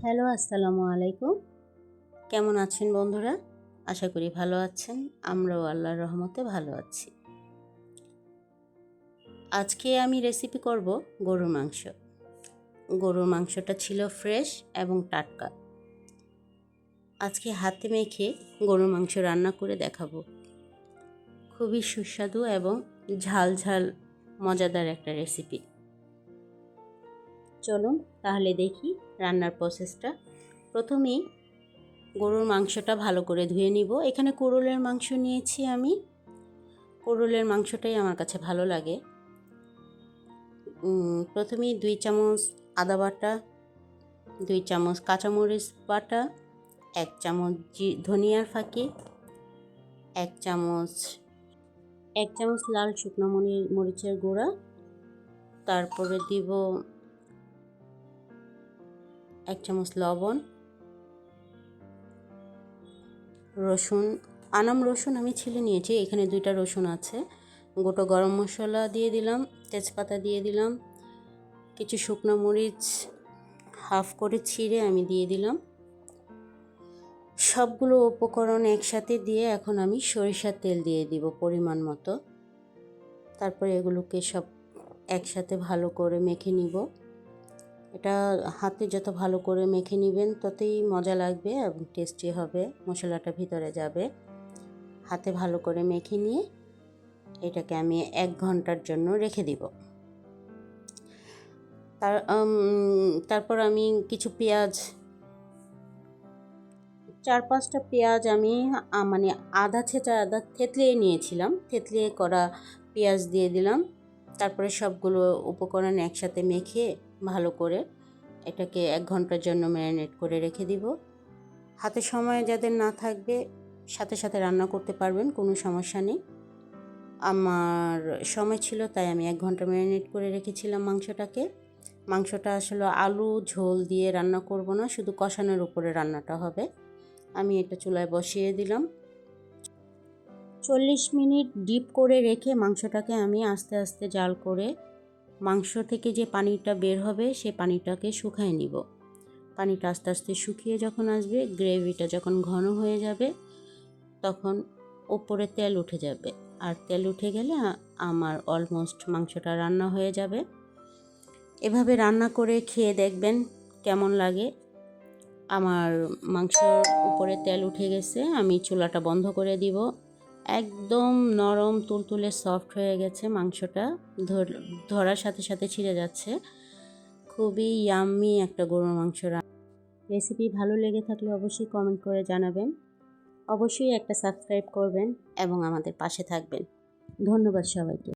Hello, আসসালামু আলাইকুম। কেমন আছেন বন্ধুরা? আশা করি ভালো আছেন। আমরাও আল্লাহর রহমতে ভালো আছি। আজকে আমি রেসিপি করব গরুর মাংস। গরুর মাংসটা ছিল ফ্রেশ এবং টাটকা। আজকে হাতে মেখে গরুর মাংস রান্না করে দেখাবো। খুবই সুস্বাদু এবং ঝাল ঝাল মজাদার একটা রেসিপি চলুন তাহলে দেখি রান্নার প্রসেসটা প্রথমেই গরুর মাংসটা ভালো করে ধুয়ে নিব। এখানে কোরলের মাংস নিয়েছি আমি। কোরলের মাংসটাই আমার কাছে ভালো লাগে। প্রথমেই দুই চামচ আদা বাটা, দুই চামচ কাঁচামরিচ বাটা, এক চামচ ধনিয়ার ফাঁকি, এক চামচ এক চামচ লাল শুকনো মরিচের গুঁড়া। তারপরে দিব এক চামচ লবণ, রসুন, আনাম রসুন আমি ছিলে নিয়েছি, এখানে দুইটা রসুন আছে। গোটো গরম মশলা দিয়ে দিলাম, তেজপাতা দিয়ে দিলাম, কিছু শুকনো মরিচ হাফ করে ছিঁড়ে আমি দিয়ে দিলাম। সবগুলো উপকরণ একসাথে দিয়ে এখন আমি সরিষার তেল দিয়ে দিব পরিমাণ মতো। তারপরে এগুলোকে সব একসাথে ভালো করে মেখে নিব। এটা হাতে যত ভালো করে মেখে নেবেন, ততই মজা লাগবে এবং টেস্টি হবে, মশলাটা ভিতরে যাবে। হাতে ভালো করে মেখে নিয়ে এটাকে আমি এক ঘণ্টার জন্য রেখে দিব। তার তারপর আমি কিছু পেঁয়াজ, চার পাঁচটা পেঁয়াজ আমি মানে আধা ছেঁচা আধা থেতলিয়ে নিয়েছিলাম। থেতলিয়ে করা পেঁয়াজ দিয়ে দিলাম। তারপরে সবগুলো উপকরণ একসাথে মেখে ভালো করে এটাকে এক ঘণ্টার জন্য ম্যারিনেট করে রেখে দিব। হাতে সময় যাদের না থাকবে, সাথে সাথে রান্না করতে পারবেন, কোনো সমস্যা নেই। আমার সময় ছিল, তাই আমি এক ঘণ্টা ম্যারিনেট করে রেখেছিলাম মাংসটাকে। মাংসটা আসলে আলু, ঝোল দিয়ে রান্না করব না, শুধু কষানোর উপরে রান্নাটা হবে। আমি এটা চুলায় বসিয়ে দিলাম। চল্লিশ মিনিট ডিপ করে রেখে মাংসটাকে আমি আস্তে আস্তে জাল করে মাংস থেকে যে পানিটা বের হবে, সে পানিটাকে শুকায় নিব। পানিটা আস্তে আস্তে শুকিয়ে যখন আসবে, গ্রেভিটা যখন ঘন হয়ে যাবে, তখন ওপরে তেল উঠে যাবে। আর তেল উঠে গেলে আমার অলমোস্ট মাংসটা রান্না হয়ে যাবে। এভাবে রান্না করে খেয়ে দেখবেন কেমন লাগে। আমার মাংসর উপরে তেল উঠে গেছে, আমি চুলাটা বন্ধ করে দিব। একদম নরম, তুলতুলে সফট হয়ে গেছে মাংসটা। ধরার সাথে সাথে ছিঁড়ে যাচ্ছে। খুবই ইয়াম্মি একটা গরুর মাংস রেসিপি ভালো লেগে থাকলে অবশ্যই কমেন্ট করে জানাবেন। অবশ্যই একটা সাবস্ক্রাইব করবেন এবং আমাদের পাশে থাকবেন। ধন্যবাদ সবাইকে।